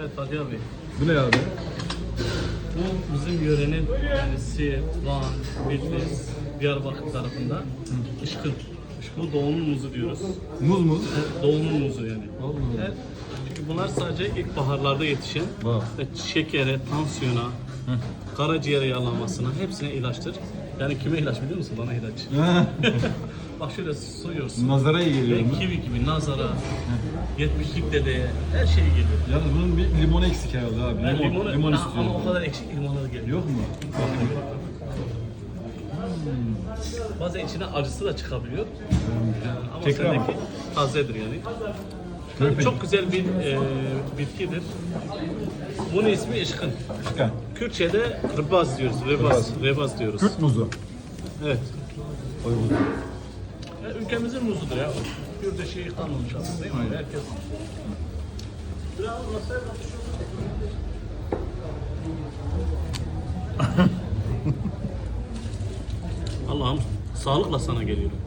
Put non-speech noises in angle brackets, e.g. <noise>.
Evet Fatih abi. Bu ne abi? Bu bizim yörenin yani Siirt, Van, Bitlis, Diyarbakır tarafında ışkın. Bu doğunun muzu diyoruz. Muz muz. Evet, doğunun muzu yani. Allah Allah. Evet. Çünkü bunlar sadece ilkbaharlarda yetişen Bak. ve şekere, tansiyona, karaciğer yağlanmasına hepsine ilaçtır. Yani kime ilaç biliyor musun? Bana ilaç. <laughs> Bak şöyle soyuyorsun. Nazara iyi geliyor mu? kivi gibi nazara, yetmişlik dedeye her şey geliyor. Yalnız bunun bir limon eksik herhalde abi. Yani Limon, limon Ha, istiyorum. ama o kadar eksik limonları geliyor. Yok mu? Bazen içine acısı da çıkabiliyor. Ama Tekrar sendeki tazedir yani. Körpe. Çok güzel bir e, bitkidir. Bunun ismi ışkın. Çıkan. Kürtçe'de rıbaz diyoruz. Rebaz, rebaz diyoruz. Kürt muzu. Evet. Uygun. Ya, ülkemizin muzudur ya. Kürt'e şey kalmamış aslında değil mi? Herkes Allah'ım sağlıkla sana geliyorum.